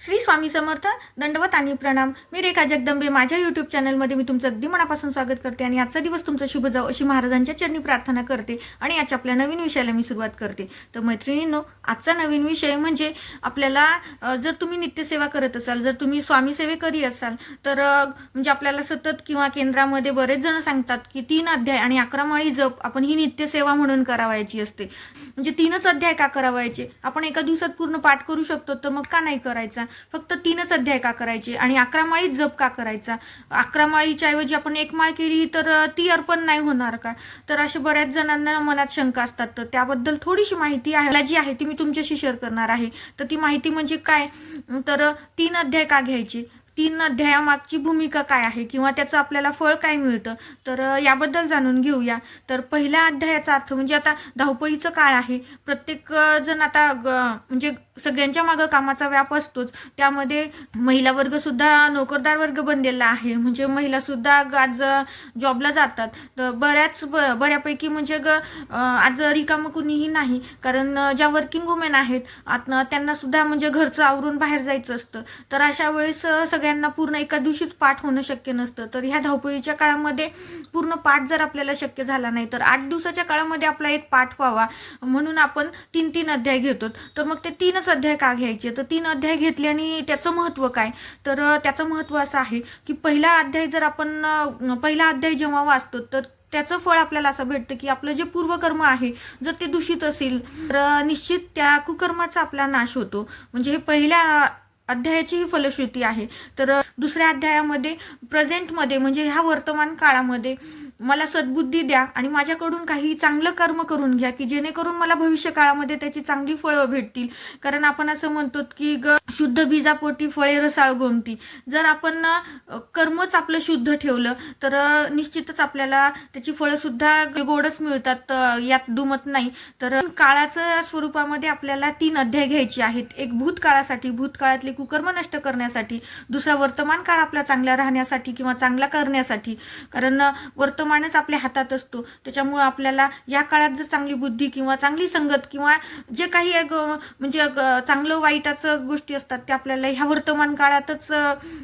श्री स्वामी समर्थ दंडवत आणि प्रणाम. मी रेखा जगदंबे माझ्या युट्यूब चॅनलमध्ये मी तुमचं अगदी मनापासून स्वागत करते आणि आजचा दिवस तुमचा शुभ जाऊ अशी महाराजांच्या चरणी प्रार्थना करते आणि याच्या आपल्या नवीन विषयाला मी सुरुवात करते. तर मैत्रिणींनो आजचा नवीन विषय म्हणजे आपल्याला जर तुम्ही नित्यसेवा करत असाल जर तुम्ही स्वामी सेवेकरी असाल तर म्हणजे आपल्याला सतत किंवा केंद्रामध्ये बरेच जण सांगतात की तीन अध्याय आणि अकरा माळी जप आपण ही नित्यसेवा म्हणून करावायची असते. म्हणजे तीनच अध्याय का करावायचे? आपण एका दिवसात पूर्ण पाठ करू शकतो तर मग का नाही करायचा? फक्त तीनच अध्याय का करायचे? आणि अकरा माळीच जप का करायचा? अकरा माळीच्या ऐवजी आपण एक माळ केली तर ती अर्पण नाही होणार का? तर अशा बऱ्याच जणांना मनात शंका असतात. तर त्याबद्दल थोडीशी माहिती आहे. जी आहे ती मी तुमच्याशी शेअर करणार आहे. तर ती माहिती म्हणजे काय? तर तीन अध्याय का घ्यायचे? तीन अध्यायामागची भूमिका काय आहे किंवा त्याचं आपल्याला फळ काय मिळतं तर याबद्दल जाणून घेऊया. तर पहिल्या अध्यायाचा अर्थ म्हणजे आता धावपळीचं काळ आहे. प्रत्येक जण आता ग- म्हणजे सगळ्यांच्या मागं कामाचा व्याप असतोच. त्यामध्ये महिला वर्ग सुद्धा नोकरदार वर्ग बनलेला आहे. म्हणजे महिला सुद्धा आज जॉबला जातात. तर बऱ्याच ब- बऱ्यापैकी म्हणजे ग आज रिकामं कुणीही नाही. कारण ज्या वर्किंग वुमेन आहेत त्यांना सुद्धा म्हणजे घरचं आवरून बाहेर जायचं असतं. तर अशा वेळेस सगळ्या सगळ्यांना पूर्ण एका दिवशीच पाठ होणं शक्य नसतं. तर ह्या धावपळीच्या काळामध्ये पूर्ण पाठ जर आपल्याला शक्य झाला नाही तर आठ दिवसाच्या काळामध्ये आपला एक पाठ व्हावा. म्हणून आपण तीन तीन अध्याय घेतो. तर मग ते तीनच अध्याय का घ्यायचे? तर तीन अध्याय घेतले आणि त्याचं महत्त्व काय? तर त्याचं महत्त्व असं आहे की पहिला अध्याय जर आपण पहिला अध्याय जेव्हा वाचतो तर त्याचं फळ आपल्याला असं भेटतं की आपलं जे पूर्वकर्म आहे जर ते दूषित असेल तर निश्चित त्या कुकर्माचा आपला नाश होतो. म्हणजे हे पहिल्या अध्यायाची ही फलश्रुती आहे. तर दुसऱ्या अध्यायामध्ये प्रेझेंटमध्ये म्हणजे ह्या वर्तमान काळामध्ये मला सद्बुद्धी द्या आणि माझ्याकडून काही चांगलं कर्म करून घ्या की जेणेकरून मला भविष्य काळामध्ये त्याची चांगली फळं भेटतील. कारण आपण असं म्हणतो की ग शुद्ध बीजापोटी फळे रसाळ गोमती. जर आपण कर्मच आपलं शुद्ध ठेवलं तर निश्चितच आपल्याला त्याची फळं सुद्धा गोडच मिळतात यात दुमत नाही. तर काळाच्या स्वरूपामध्ये आपल्याला तीन अध्याय घ्यायचे आहेत. एक भूतकाळासाठी भूतकाळातली कुकर्म नष्ट करण्यासाठी दुसरा वर्तमान काळ आपला चांगला राहण्यासाठी किंवा चांगला करण्यासाठी. कारण वर्तमानच आपल्या हातात असतो. त्याच्यामुळं आपल्याला या काळात जर चांगली बुद्धी किंवा चांगली संगत किंवा जे काही म्हणजे चांगलं वाईटाचं गोष्टी असतात ते आपल्याला ह्या वर्तमान काळातच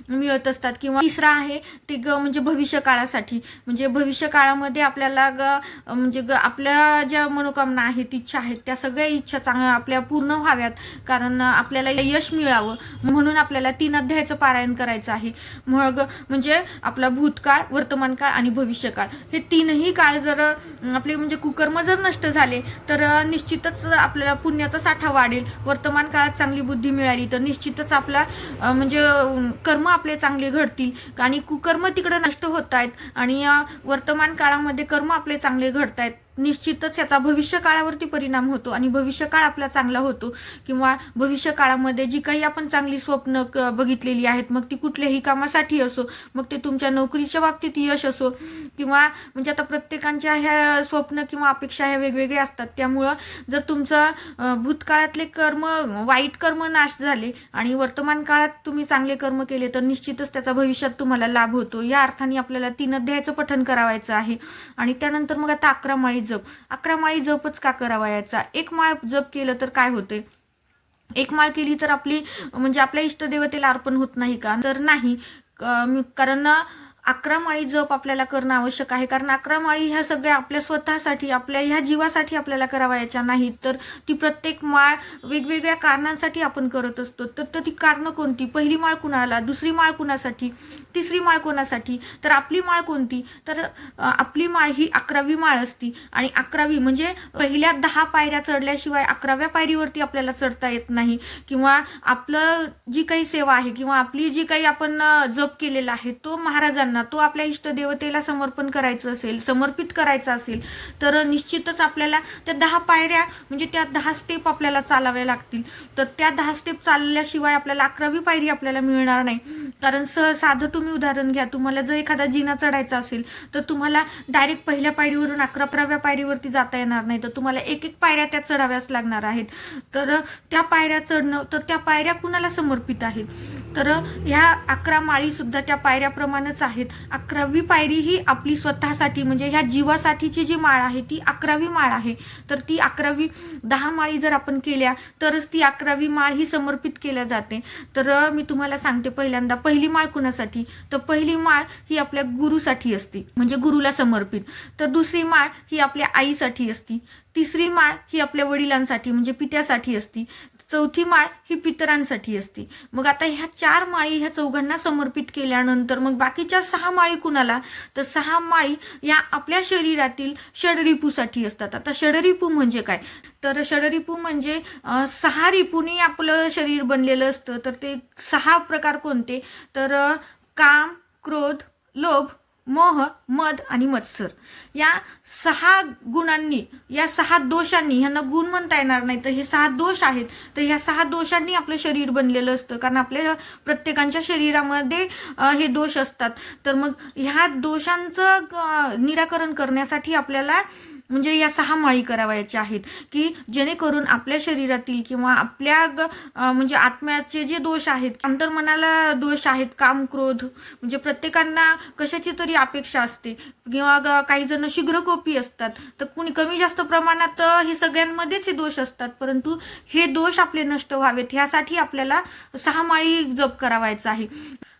मिळत असतात. किंवा तिसरा आहे ते ग म्हणजे भविष्य काळासाठी. म्हणजे भविष्य काळामध्ये आपल्याला ग म्हणजे ग आपल्या ज्या मनोकामना आहेत इच्छा आहेत त्या सगळ्या इच्छा चांगल्या आपल्या पूर्ण व्हाव्यात. कारण आपल्याला यश मिळावं. म्हणून आपल्याला तीन अध्यायाचं पारायण करायचं आहे. मग म्हणजे आपला भूतकाळ वर्तमान काळ आणि भविष्यकाळ. हे तीनही काळ जर आपले म्हणजे कुकर्म जर नष्ट झाले तर निश्चितच आपल्याला पुण्याचा साठा वाढेल. वर्तमान काळात चांगली बुद्धी मिळाली तर निश्चितच आपला म्हणजे कर्म आपले चांगले घडतील. आणि कुकर्म तिकडे नष्ट होत आहेत आणि वर्तमान काळामध्ये कर्म आपले चांगले घडत आहेत निश्चितच याचा भविष्य काळावरती परिणाम होतो आणि भविष्य काळ आपला चांगला होतो. किंवा भविष्य काळामध्ये जी काही आपण चांगली स्वप्न क- बघितलेली आहेत मग ती कुठल्याही कामासाठी असो मग ते तुमच्या नोकरीच्या बाबतीत यश असो किंवा म्हणजे आता प्रत्येकांच्या ह्या स्वप्न किंवा अपेक्षा ह्या वेगवेगळ्या असतात. त्यामुळं जर तुमचं भूतकाळातले कर्म वाईट कर्म नाश झाले आणि वर्तमान काळात तुम्ही चांगले कर्म केले तर निश्चितच त्याचा भविष्यात तुम्हाला लाभ होतो. या अर्थाने आपल्याला तीन अध्यायाचं पठन करावायचं आहे. आणि त्यानंतर मग आता अकरा माळी जप. अकरा माळी जपच का करावा याचा? एक माळ जप केलं तर काय होते एक माळ केली तर आपली म्हणजे आपल्या इष्टदेवतेला अर्पण होत नाही का? तर नाही. कारण अकरा माळी जप आपल्याला करणं आवश्यक आहे. कारण अकरा माळी ह्या सगळ्या आपल्या स्वतःसाठी आपल्या ह्या जीवासाठी आपल्याला करावायच्या नाहीत. तर ती प्रत्येक माळ वेगवेगळ्या कारणांसाठी आपण करत असतो. तर तर ती कारणं कोणती? पहिली माळ कुणाला? दुसरी माळ कुणासाठी? तिसरी माळ कोणासाठी? तर आपली माळ कोणती? तर आपली माळ ही अकरावी माळ असती. आणि अकरावी म्हणजे पहिल्या दहा पायऱ्या चढल्याशिवाय अकराव्या पायरीवरती आपल्याला चढता येत नाही. किंवा आपलं जी काही सेवा आहे किंवा आपली जी काही आपण जप केलेला आहे तो महाराजांना तो आपल्या इष्टदेवतेला समर्पण करायचं असेल समर्पित करायचं असेल तर निश्चितच आपल्याला त्या दहा पायऱ्या म्हणजे त्या दहा स्टेप आपल्याला चालाव्या लागतील. तर त्या दहा स्टेप चालल्याशिवाय आपल्याला अकरावी पायरी आपल्याला मिळणार नाही. कारण सह साधं तुम्ही उदाहरण घ्या. तुम्हाला जर एखादा जिना चढायचा असेल तर तुम्हाला डायरेक्ट पहिल्या पायरीवरून अकराव्या पायरीवरती जाता येणार नाही. तर तुम्हाला एक एक पायऱ्या त्या चढाव्याच लागणार आहेत. तर त्या पायऱ्या चढणं तर त्या पायऱ्या कुणाला समर्पित आहेत? तर ह्या अकरा माळी सुद्धा त्या पायऱ्याप्रमाणेच आहेत. अकरावी पायरी ही आपली स्वतःसाठी म्हणजे ह्या जीवासाठीची जी माळ आहे ती अकरावी माळ आहे. तर ती अकरावी दहा माळी जर आपण केल्या तरच ती अकरावी माळ ही समर्पित केल्या जाते. तर मी तुम्हाला सांगते पहिल्यांदा पहिली माळ कुणासाठी? तर पहिली माळ ही आपल्या गुरुसाठी असते म्हणजे गुरुला समर्पित. तर दुसरी माळ ही आपल्या आईसाठी असती. तिसरी माळ ही आपल्या वडिलांसाठी म्हणजे पित्यासाठी असती. चौथी माळ ही पितरांसाठी असते. मग आता ह्या चार माळी ह्या चौघांना समर्पित केल्यानंतर मग बाकीच्या सहा माळी कुणाला? तर सहा माळी या आपल्या शरीरातील षडरिपूसाठी असतात. आता षडरिपू म्हणजे काय? तर षडरिपू म्हणजे सहा रिपूनी आपलं शरीर बनलेलं असतं. तर ते सहा प्रकार कोणते? तर काम क्रोध लोभ मोह मद आणि मत्सर. या सहा गुणांनी या सहा दोषांनी ह्यांना गुण म्हणता येणार नाही. तर हे सहा दोष आहेत. तर ह्या सहा दोषांनी आपलं शरीर बनलेलं असतं. कारण आपल्या प्रत्येकांच्या शरीरामध्ये हे दोष असतात. तर मग ह्या दोषांचं निराकरण करण्यासाठी आपल्याला म्हणजे या सहा माळी करावायच्या आहेत की जेणेकरून आपल्या शरीरातील किंवा आपल्या म्हणजे आत्म्याचे जे दोष आहेत अंतर्मनाला दोष आहेत काम क्रोध म्हणजे प्रत्येकांना कशाची तरी अपेक्षा असते. किंवा काही जण शीघ्रकोपी असतात तर कुणी कमी जास्त प्रमाणात हे सगळ्यांमध्येच हे दोष असतात. परंतु हे दोष आपले नष्ट व्हावेत ह्यासाठी आपल्याला सहा माळी जप करावायचा आहे.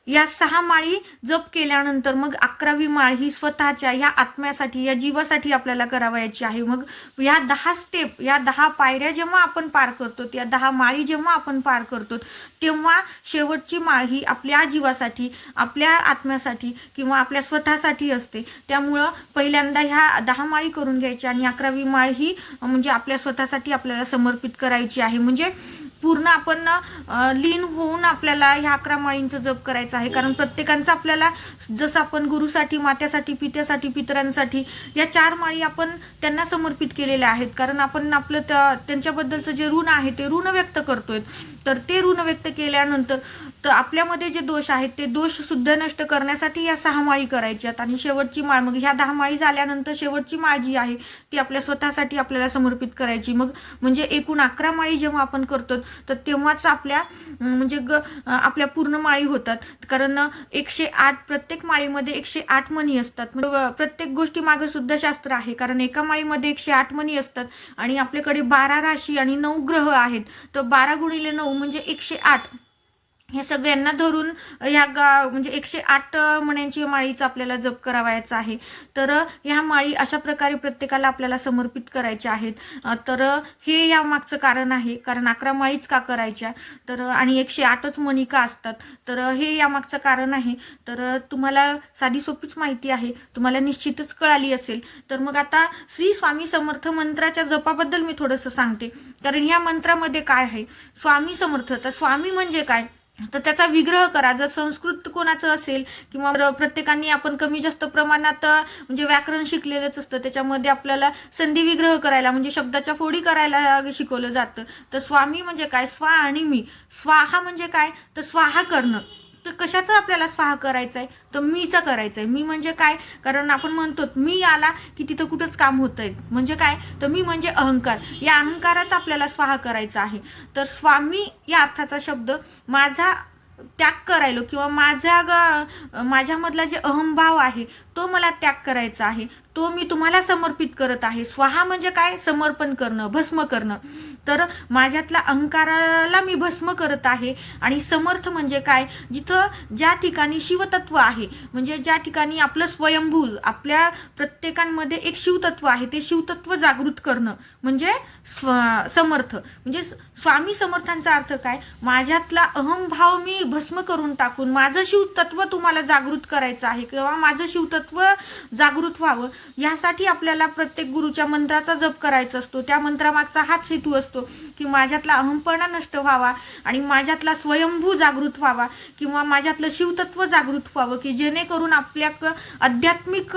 या सहा माळी जप केल्यानंतर मग अकरावी माळ ही स्वतःच्या या आत्म्यासाठी या जीवासाठी आपल्याला करावयाची आहे. मग या दहा स्टेप या दहा पायऱ्या जेव्हा आपण पार करतो या दहा माळी जेव्हा आपण पार करतो तेव्हा शेवटची माळ ही आपल्या जीवासाठी आपल्या आत्म्यासाठी किंवा आपल्या स्वतःसाठी असते. त्यामुळं पहिल्यांदा ह्या दहा माळी करून घ्यायच्या आणि अकरावी माळ ही म्हणजे आपल्या स्वतःसाठी आपल्याला समर्पित करायची आहे. म्हणजे पूर्ण आपण लीन होऊन आपल्याला ह्या अकरा माळींचं जप करायचं आहे. कारण प्रत्येकांचं आपल्याला जसं आपण गुरुसाठी मात्यासाठी पित्यासाठी पितरांसाठी या चार माळी आपण त्यांना समर्पित केलेल्या आहेत. कारण आपण आपलं त्या- त्यांच्याबद्दलचं जे ऋण आहे ते ऋण व्यक्त करतोय. तर ते ऋण व्यक्त केल्यानंतर तर आपल्यामध्ये जे दोष आहेत ते दोष सुद्धा नष्ट करण्यासाठी या सहा माळी करायच्यात आणि शेवटची माळ मग ह्या दहा माळी झाल्यानंतर शेवटची माळ जी आहे ती आपल्या स्वतःसाठी आपल्याला समर्पित करायची. मग म्हणजे एकूण अकरा माळी जेव्हा आपण करतो तर तेव्हाच आपल्या म्हणजे ग आपल्या पूर्ण माळी होतात. कारण एकशे आठ प्रत्येक माळीमध्ये एकशे आठ मणी असतात. म्हणजे प्रत्येक गोष्टी मागे सुद्धा शास्त्र आहे. कारण एका माळीमध्ये एकशे आठ मणी असतात आणि आपल्याकडे बारा राशी आणि नऊ ग्रह आहेत. तर बारा गुणिले नऊ म्हणजे एकशे आठ. ह्या सगळ्यांना धरून ह्या गा म्हणजे एकशे आठ मण्यांची माळीचा आपल्याला जप करावायचा आहे. तर ह्या माळी अशा प्रकारे प्रत्येकाला आपल्याला समर्पित करायच्या आहेत. तर हे या मागचं कारण आहे. कारण अकरा माळीच का करायच्या? तर आणि एकशे आठच मणी का असतात. तर हे या मागचं कारण आहे. तर तुम्हाला साधी सोपीच माहिती आहे. तुम्हाला निश्चितच कळाली असेल. तर मग आता श्री स्वामी समर्थ मंत्राच्या जपाबद्दल मी थोडंसं सांगते. कारण ह्या मंत्रामध्ये काय आहे? स्वामी समर्थ. तर स्वामी म्हणजे काय? तर त्याचा विग्रह करा. जर संस्कृत कोणाचं असेल किंवा प्रत्येकाने आपण कमी जास्त प्रमाणात म्हणजे व्याकरण शिकलेलंच असतं त्याच्यामध्ये आपल्याला संधी विग्रह करायला म्हणजे शब्दाच्या फोडी करायला शिकवलं जातं. तर स्वामी म्हणजे काय? स्वा आणि मी. स्वाहा म्हणजे काय? तर स्वाहा करणं. तर कशाचं आपल्याला स्वाहा करायचा आहे तर मीचं करायचं आहे मी म्हणजे काय? कारण आपण म्हणतो मी आला की तिथं कुठंच काम होत आहे म्हणजे काय? तर मी म्हणजे अहंकार. या अहंकाराचा आपल्याला स्वाहा करायचा आहे. तर स्वामी या अर्थाचा शब्द माझा त्याग करायलो किंवा माझ्या ग माझ्यामधला जे अहमभाव आहे तो मला त्याग करायचा आहे. तो मी तुम्हाला समर्पित करत आहे. स्वाहा म्हणजे काय? समर्पण करणं भस्म करणं. तर माझ्यातला अहंकाराला मी भस्म करत आहे आणि समर्थ म्हणजे काय? जिथं ज्या ठिकाणी शिवतत्व आहे म्हणजे ज्या ठिकाणी आपलं स्वयंभू आपल्या प्रत्येकांमध्ये एक शिवतत्व आहे ते शिवतत्व जागृत करणं. म्हणजे स्व समर्थ. म्हणजे स्वामी समर्थांचा अर्थ काय? माझ्यातला अहमभाव मी भस्म करून टाकून माझं शिवतत्व तुम्हाला जागृत करायचं आहे किंवा माझं शिवतत्व जागृत व्हावं यासाठी आपल्याला प्रत्येक गुरुच्या मंत्राचा जप करायचा असतो. त्या मंत्रामागचा हाच हेतू असतो की माझ्यातला अहंपणा नष्ट व्हावा आणि माझ्यातला स्वयंभू जागृत व्हावा किंवा माझ्यातलं शिवतत्व जागृत व्हावं की जेणेकरून आपल्या अध्यात्मिक आध्यात्मिक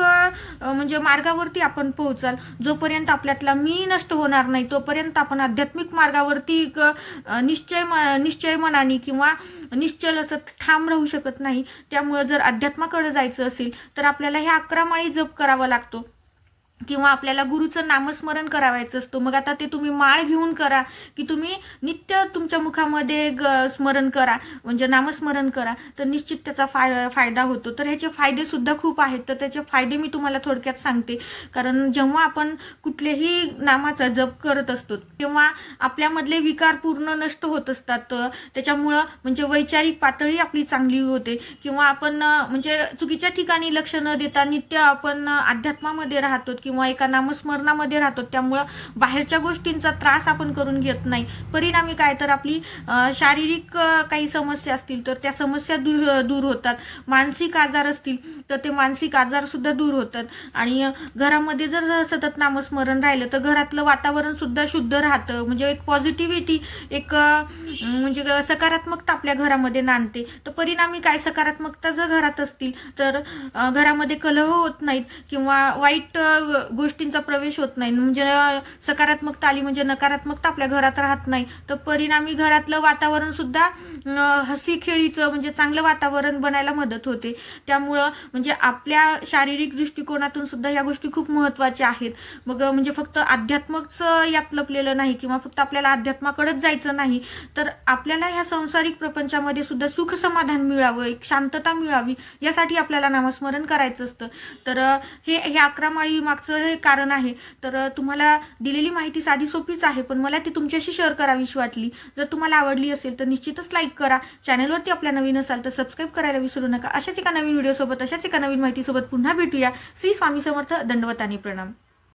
म्हणजे मार्गावरती आपण पोहोचाल. जोपर्यंत आपल्यातला मी नष्ट होणार नाही तोपर्यंत आपण आध्यात्मिक मार्गावरती एक, निश्चय निश्चय मनाने किंवा निश्चल असं ठाम राहू शकत नाही. त्यामुळं जर अध्यात्माकडे जायचं असेल तर आपल्याला ह्या अकरा माळी जप करावा लागतो. किंवा आपल्याला गुरुचं नामस्मरण करावायचं असतो मग आता ते तुम्ही माळ घेऊन करा की तुम्ही नित्य तुमच्या मुखामध्ये ग स्मरण करा म्हणजे नामस्मरण करा तर निश्चित त्याचा फाय फायदा होतो. तर ह्याचे फायदे सुद्धा खूप आहेत तर त्याचे फायदे मी तुम्हाला थोडक्यात सांगते. कारण जेव्हा आपण कुठल्याही नामाचा जप करत असतो तेव्हा आपल्यामधले विकार पूर्ण नष्ट होत असतात. तर त्याच्यामुळं म्हणजे वैचारिक पातळी आपली चांगली होते किंवा आपण म्हणजे चुकीच्या ठिकाणी लक्ष न देता नित्य आपण अध्यात्मामध्ये राहतो किंवा एका नामस्मरणामध्ये राहतो त्यामुळं बाहेरच्या गोष्टींचा त्रास आपण करून घेत नाही. परिणामी काय तर आपली शारीरिक काही समस्या असतील तर त्या समस्या दूर दूर होतात. मानसिक आजार असतील तर ते मानसिक आजार सुद्धा दूर होतात. आणि घरामध्ये जर सतत नामस्मरण राहिलं तर घरातलं वातावरण सुद्धा शुद्ध राहतं. म्हणजे एक पॉझिटिव्हिटी एक म्हणजे ग- सकारात्मकता आपल्या घरामध्ये नांदते. तर परिणामी काय सकारात्मकता जर घरात असतील तर घरामध्ये कलह होत नाहीत किंवा वाईट गोष्टींचा प्रवेश होत नाही. म्हणजे सकारात्मकता आली म्हणजे नकारात्मकता आपल्या घरात राहत नाही. तर परिणामी घरातलं वातावरण सुद्धा हसी खेळीचं म्हणजे चांगलं वातावरण बनायला मदत होते. त्यामुळं म्हणजे आपल्या शारीरिक दृष्टिकोनातून सुद्धा या गोष्टी खूप महत्त्वाच्या आहेत. मग म्हणजे फक्त अध्यात्मकच यात लपलेलं नाही किंवा फक्त आपल्याला अध्यात्माकडेच जायचं नाही तर आपल्याला ह्या सांसारिक प्रपंचामध्ये सुद्धा सुख समाधान मिळावं एक शांतता मिळावी यासाठी आपल्याला नामस्मरण करायचं असतं. तर हे हे अकरा माळी मागचं हे कारण आहे. तर तुम्हाला दिलेली माहिती साधी सोपीच आहे पण मला ती तुमच्याशी शेअर करावीशी वाटली. जर तुम्हाला आवडली असेल तर निश्चितच लाईक करा. चॅनलवरती आपल्या नवीन असाल तर सबस्क्राईब करायला विसरू नका. अशाच एका नवीन व्हिडिओसोबत अशाच एका नवीन माहितीसोबत पुन्हा भेटूया. श्री स्वामी समर्थ दंडवतानी प्रणाम.